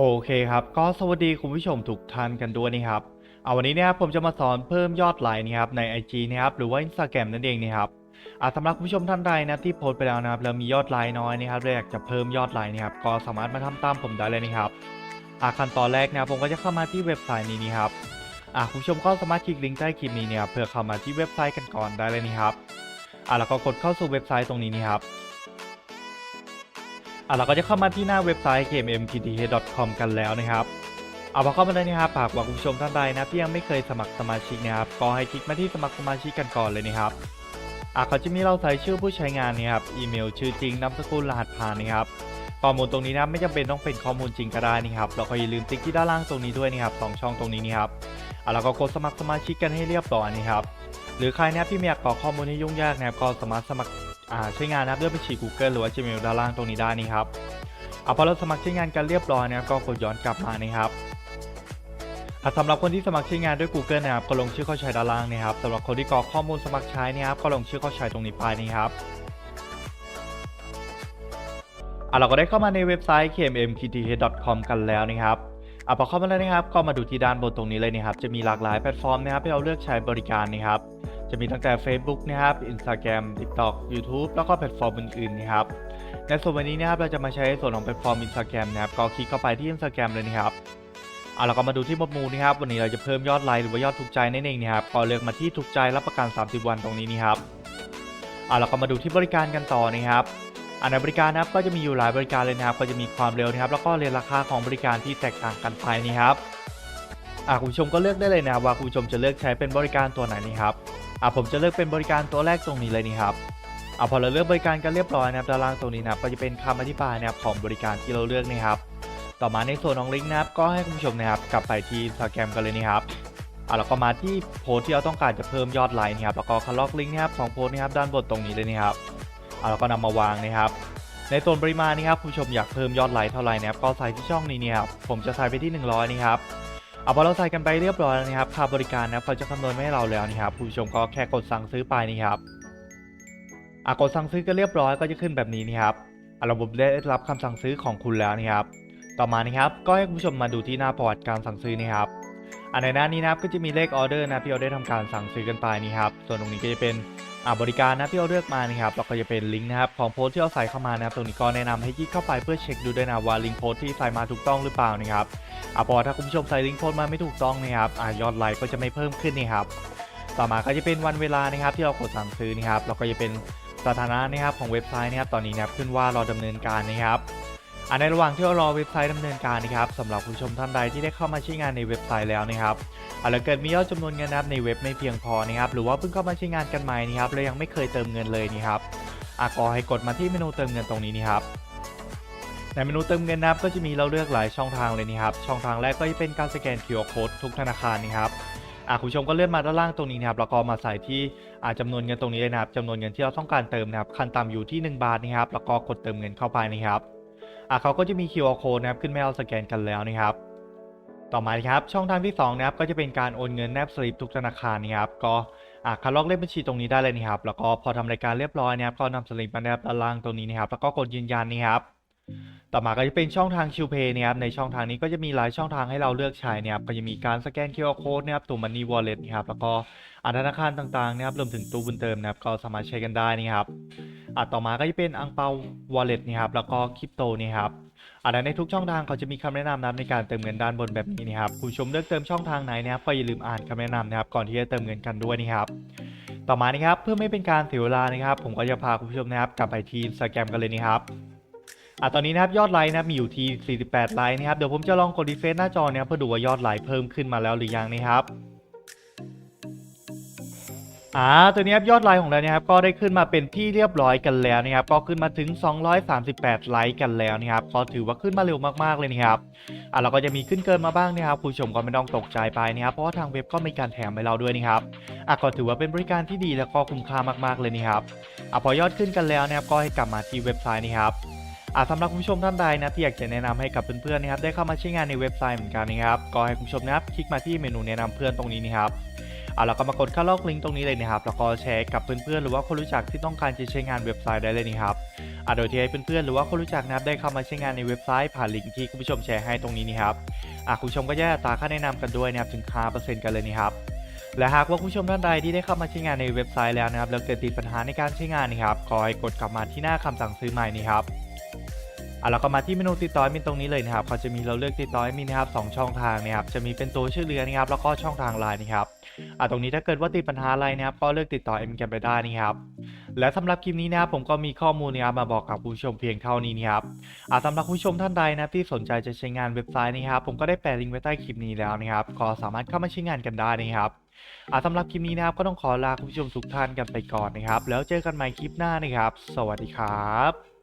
โอเคครับ ก็สวัสดีคุณผู้ชมทุกท่านกันด้วยนะครับ เอาวันนี้นะครับผมจะมาสอนเพิ่มยอดไลค์นะครับใน IG นะครับหรือว่า Instagram นั่นเองนะครับอ่าสำหรับคุณผู้ชมท่านใดนะที่โพสไปแล้วนะครับแล้วมียอดไลค์น้อยนะครับและอยากจะเพิ่มยอดไลค์นะครับก็สามารถมาทำตามผมได้เลยนะครับอ่าขั้นตอนแรกนะผมก็จะเข้ามาที่เว็บไซต์นี้นะครับอ่าคุณผู้ชมก็สามารถคลิกลิงก์ใต้คลิปนี้เนี่ยเพื่อเข้ามาที่เว็บไซต์กันก่อนได้เลยนะครับอ่าแล้วก็กดเข้าสู่เว็บไซต์ตรงนี้นี่ครับ อะเราก็จะเข้ามาที่หน้าเว็บไซต์ kmmkth.com กันแล้วนะครับเอาพอเข้ามาแล้นะครับฝากบอกคุณผู้ชมท่านใดนะที่ยังไม่เคยสมัครสมาชิกนะครับก็ให้คลิกมาที่สมัครสมาชิกกันก่อนเลยนะครับอะเขาจะมีเราใส่ชื่อผู้ใช้งานนะครับอีเมลชื่อจริงนามสกุลรหัสผ่านนะครับข้อมูลตรงนี้นะไม่จำเป็นต้องเป็นข้อมูลจริงก็ได้นะครับแล้วก็อย่าลืมติ๊กที่ด้านล่างตรงนี้ด้วยนะครับสองช่องตรงนี้นะครับอะแล้วก็กดสมัครสมาชิกกันให้เรียบร้อยนะครับหรือใครนะที่ไม่อยากกรอกข้อมูลให้ยุ่งยากนะครับก็สามารถสมัคร ใช้งานนะครับเลือกบัญชี Google หรือว่า Gmail ด้านล่างตรงนี้ได้นี่ครับเอาพอเราสมัครใช้งานกันเรียบร้อยนะครับก็กดย้อนกลับมานะครับอะสำหรับคนที่สมัครใช้งานด้วย Google นะครับก็ลงชื่อเข้าใช้ด้านล่างนะครับสำหรับคนที่กรอกข้อมูลสมัครใช้นะครับก็ลงชื่อเข้าใช้ตรงนี้ไปนะครับอะเราก็ได้เข้ามาในเว็บไซต์ kmmkth.com กันแล้วนะครับอะพอเข้ามาแล้วนะครับ ก็มาดูที่ด้านบนตรงนี้เลยนะครับ จะมีหลากหลายแพลตฟอร์มนะครับให้เราเลือกใช้บริการนะครับ จะมีตั้งแต่ Facebook นะครับ Instagram TikTok YouTube แล้วก็แพลตฟอร์มอื่นๆนะครับในส่วนวันนี้นะครับเราจะมาใช้ส่วนของแพลตฟอร์ม Instagram นะครับก็คลิกเข้าไปที่ Instagram เลยนะครับเอาเราก็มาดูที่หมวดหมู่นะครับวันนี้เราจะเพิ่มยอดไลค์หรือว่ายอดถูกใจนั่นเองนะครับก็เลือกมาที่ถูกใจรับประกัน 30 วันตรงนี้นี่ครับเอาเราก็มาดูที่บริการกันต่อนะครับอันในบริการนะครับก็จะมีอยู่หลายบริการเลยนะครับ ก็จะมีความเร็วนะครับ แล้วก็เรียนราคาของบริการที่แตกต่างกันไปนี่ครับอ่าคุณผู้ชมก็เลือกได้เลยนะครับว่าคุณผู้ชมจะเลือกใช้เป็นบริการตัวไหนนี่ครับ อ่าผมจะเลือกเป็นบริการตัวแรกตรงนี้เลยนี่ครับเอาพอเราเลือกบริการกันเรียบร้อยนะครับด้านล่างตรงนี้นะครับก็จะเป็นคำอธิบายนะครับของบริการที่เราเลือกนะครับต่อมาในส่วนของลิงก์นะครับก็ให้คุณผู้ชมนะครับกลับไปที่ Instagram กันเลยนะครับอาแล้วก็มาที่โพสที่เราต้องการจะเพิ่มยอดไลค์นะครับแล้วก็คัดลอกลิงก์นะครับของโพสนะครับด้านบนตรงนี้เลยนะครับอาแล้วก็นำมาวางนะครับในส่วนปริมาณนะครับคุณผู้ชมอยากเพิ่มยอดไลค์เท่าไหร่นะครับก็ใส่ที่ช่องนี้เนี่ยครับผมจะใส่ไปที่ 100นะครับ เอาพอเราใส่กันไปเรียบร้อยแล้วนะครับค่าบริการนะเขาจะคำนวณให้เราแล้วนะครับผู้ชมก็แค่กดสั่งซื้อไปนี่ครับอะกดสั่งซื้อก็เรียบร้อยก็จะขึ้นแบบนี้นี่ครับอะระบบได้รับคำสั่งซื้อของคุณแล้วนี่ครับ ต่อมานี่ครับก็ให้คุณผู้ชมมาดูที่หน้าประวัติการสั่งซื้อนี่ครับอะในหน้านี้นะครับก็จะมีเลขออเดอร์นะที่เราได้ทำการสั่งซื้อกันไปนี่ครับส่วนตรงนี้ก็จะเป็น บริการนะที่เราเลือกมานี่ครับแล้วก็จะเป็นลิงก์นะครับของโพสที่เราใส่เข้ามานะครับตรงนี้ก็แนะนำให้คลิกเข้าไปเพื่อเช็คดูด้วยนะว่าลิงก์โพสที่ใส่มาถูกต้องหรือเปล่านะครับอะพอถ้าคุณผู้ชมใส่ลิงก์โพสมาไม่ถูกต้องนะครับอะยอดไลค์ก็จะไม่เพิ่มขึ้นนี่ครับต่อมาก็จะเป็นวันเวลานะครับที่เรากดสั่งซื้อนะครับแล้วก็จะเป็นสถานะนะครับของเว็บไซต์นะครับตอนนี้นะครับขึ้นว่ารอดำเนินการนะครับ อันในระหว่างที่รอเว็บไซต์ดำเนินการนะครับสำหรับผู้ชมท่านใดที่ได้เข้ามาใช้งานในเว็บไซต์แล้วนะครับอาจจะเกิดมียอดจำนวนเงินนับในเว็บไม่เพียงพอนะครับหรือว่าเพิ่งเข้ามาใช้งานกันใหม่นะครับและยังไม่เคยเติมเงินเลยนี่ครับอะก็ให้กดมาที่เมนูเติมเงินตรงนี้นี่ครับในเมนูเติมเงินนะครับก็จะมีเราเลือกหลายช่องทางเลยนี่ครับช่องทางแรกก็จะเป็นการสแกน QR Code ทุกธนาคารนี่ครับอะคุณผู้ชมก็เลื่อนมาด้านล่างตรงนี้นะครับแล้วก็มาใส่ที่อ่าจำนวนเงินตรงนี้เลยนะครับจำนวนเงินที่เราต้องการเติมนะครับขั้นต่ำอยู่ที่ 1 บาทนะครับแล้วก็กดเติมเงินเข้าไปนะครับ อะเขาก็จะมี QR code นะครับขึ้นให้เราสแกนกันแล้วนะครับ ต่อมาครับช่องทางที่2นะครับก็จะเป็นการโอนเงินแนบสลิปทุกธนาคารนะครับก็อะคัดลอกเลขบัญชีตรงนี้ได้เลยนะครับ แล้วก็พอทำรายการเรียบร้อยนะครับก็นำสลิปมาแนบด้านล่างตรงนี้นะครับ แล้วก็กดยืนยันนะครับ ต่อมาก็จะเป็นช่องทางชิวเพย์นะครับในช่องทางนี้ก็จะมีหลายช่องทางให้เราเลือกใช้นะครับก็จะมีการสแกน QR code นะครับตัว Money Wallet นะครับแล้วก็อาธนาคารต่างๆนะครับรวมถึงตู้บุญเติมนะครับก็สามารถใช้กันได้นะครับอะต่อมาก็จะเป็นอังเปา Wallet นะครับแล้วก็คริปโตนี่ครับอะในทุกช่องทางเขาจะมีคำแนะนำนะครับในการเติมเงินด้านบนแบบนี้นะครับคุณผู้ชมเลือกเติมช่องทางไหนนะครับก็อย่าลืมอ่านคำแนะนำนะครับก่อนที่จะเติมเงินกันด้วยนะครับต่อมานะครับเพื่อไม่เป็นการเสียเวลานะครับ ผมก็จะพาคุณผู้ชมนะครับกลับไปที่ Instagram กันเลยนะครับ อะตอนนี้นะครับยอดไลค์นะครับมีอยู่ที่48ไลค์นะครับเดี๋ยวผมจะลองกดรีเฟซหน้าจอเนี่ยเพื่อดูว่ายอดไลค์เพิ่มขึ้นมาแล้วหรือยังนะครับอ่าตัวนี้ครับยอดไลค์ของเราเนี่ยครับก็ได้ขึ้นมาเป็นที่เรียบร้อยกันแล้วนะครับก็ขึ้นมาถึง 238 ไลค์กันแล้วนะครับก็ถือว่าขึ้นมาเร็วมากๆเลยนะครับอะเราก็จะมีขึ้นเกินมาบ้างนะครับคุณผู้ชมก็ไม่ต้องตกใจไปนะครับเพราะว่าทางเว็บก็มีการแถมให้เราด้วยนะครับอะก็ถือว่าเป็นบริการที่ดีแล้วก็คุ้มค่ามากๆเลยนะครับอะพอยอดขึ้นกันแล้วนะครับก็ให้กลับมาที่เว็บไซต์นี้ครับ อ่าสำหรับคุณผู้ชมท่านใดนะที่อยากจะแนะนำให้กับเพื่อนๆนะครับได้เข้ามาใช้งานในเว็บไซต์เหมือนกันนะครับก็ให้คุณผู้ชมนะครับคลิกมาที่เมนูแนะนำเพื่อนตรงนี้นะครับอ่าแล้วก็มากดเข้าลอกลิงก์ตรงนี้เลยนะครับแล้วก็แชร์กับเพื่อนๆหรือว่าคนรู้จักที่ต้องการจะใช้งานเว็บไซต์ได้เลยนะครับอะโดยที่ให้เพื่อนๆหรือว่าคนรู้จักนะครับได้เข้ามาใช้งานในเว็บไซต์ผ่านลิงก์ที่คุณผู้ชมแชร์ให้ตรงนี้นี่ครับอะคุณผู้ชมก็แยกอัตาค่าแนะนำกันด้วยนะครับถึง5%กันเลยนี่ครับและหากว่าผู้ชมท่านใดที่ได้เข้ามาใช้งานในเว็บไซต์แล้วนะครับแล้วเกิดติดปัญหาในการใช้งานนะครับขอให้กดกลับมาที่หน้าคำสั่งซื้อใหม่นี่ครับ อะเราก็มาที่เมนูติดต่อแอดมินตรงนี้เลยนะครับเขาจะมีเราเลือกติดต่อแอดมินนะครับสองช่องทางนะครับจะมีเป็นตัวชื่อเรือนะครับแล้วก็ช่องทางไลน์นะครับอะตรงนี้ถ้าเกิดว่าติดปัญหาอะไรนะครับก็เลือกติดต่อแอดมินกันไปได้นะครับและสำหรับคลิปนี้นะครับผมก็มีข้อมูลนะครับมาบอกกับผู้ชมเพียงเท่านี้นะครับอะสำหรับผู้ชมท่านใดนะที่สนใจจะใช้งานเว็บไซต์นะครับผมก็ได้แปะลิงก์ไว้ใต้คลิปนี้แล้วนะครับก็สามารถเข้ามาใช้งานกันได้นะครับอ่าสำหรับคลิปนี้นะครับก็ต้องขอลาคุณผู้ชมทุกท่านกันไปก่อนนะครับ แล้วเจอกันใหม่คลิปหน้านะครับ สวัสดีครับ